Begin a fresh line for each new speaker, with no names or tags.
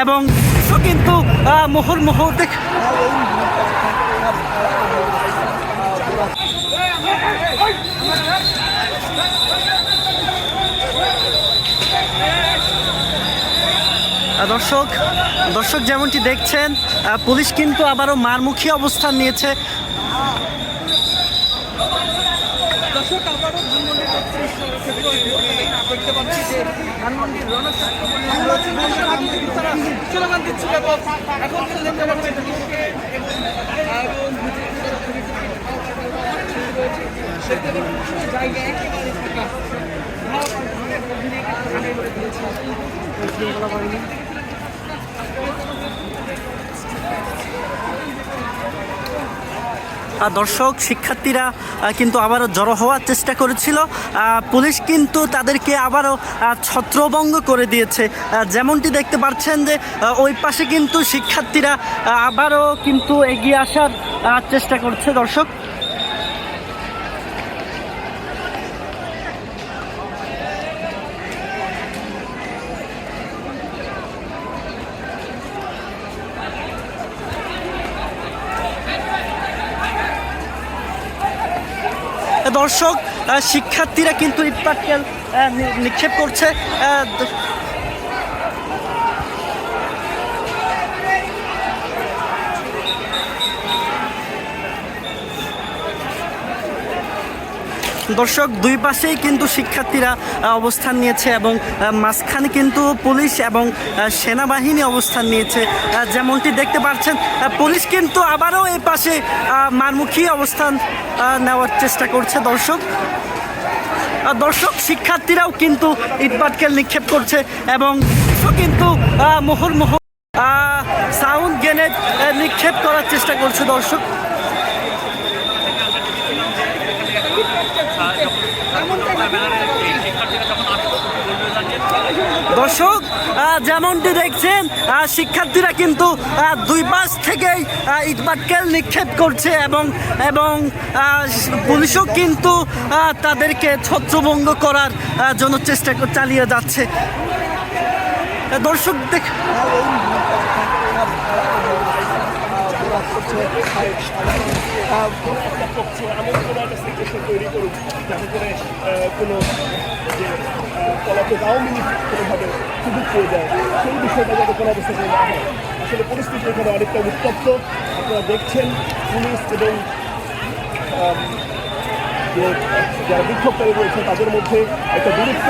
এবং কিন্তু মোহর মোহর, দেখ। দর্শক দর্শক যেমনটি দেখছেন পুলিশ কিন্তু আবারও মারমুখী অবস্থান নিয়েছে।
দর্শক আবারও ধানমন্ডি দেখতে পাচ্ছি যে ধানমন্ডির রণক স্লোগান দিচ্ছিল এখন কিন্তু দেখতে পাচ্ছি জায়গা একেবারে ফাঁকা
আহ, দর্শক, শিক্ষার্থীরা কিন্তু আবারও জড়ো হওয়ার চেষ্টা করেছিল। পুলিশ কিন্তু তাদেরকে আবারও ছত্রভঙ্গ করে দিয়েছে। যেমনটি দেখতে পাচ্ছেন যে ওই পাশে কিন্তু শিক্ষার্থীরা আবারও কিন্তু এগিয়ে আসার চেষ্টা করছে দর্শক। দর্শক শিক্ষার্থীরা কিন্তু ইটপাটকেল পাটকেল নিক্ষেপ করছে দর্শক, দুই পাশেই কিন্তু শিক্ষার্থীরা অবস্থান নিয়েছে এবং মাঝখানে কিন্তু পুলিশ এবং সেনাবাহিনী অবস্থান নিয়েছে। যেমনটি দেখতে পাচ্ছেন পুলিশ কিন্তু আবারও এই পাশে মারমুখী অবস্থান নেওয়ার চেষ্টা করছে দর্শক। দর্শক, শিক্ষার্থীরাও কিন্তু ইটপাটকেল নিক্ষেপ করছে এবং কিন্তু মোহর মোহর সাউন্ড গ্রেনেড নিক্ষেপ করার চেষ্টা করছে দর্শক। দর্শক যেমনটি দেখছেন শিক্ষার্থীরা কিন্তু দুই পাশ থেকেই আহ, ইটপাটকেল নিক্ষেপ করছে এবং এবং পুলিশও কিন্তু তাদেরকে ছত্রভঙ্গ করার জন্য চেষ্টা চালিয়ে যাচ্ছে। দর্শক দেখ
কোনো একটা সিচুয়েশন তৈরি করুক যাতে কোনো যে পলাতক আওয়ামী লীগ কোনোভাবে যায় সেই বিষয়টা যাতে কোনো অবস্থা না হয় আসলে পরিস্থিতি এখানে অনেকটা উত্তপ্ত আপনারা দেখছেন পুলিশ এবং যে যারা বিক্ষোভকারী রয়েছে তাদের মধ্যে একটা দূরত্ব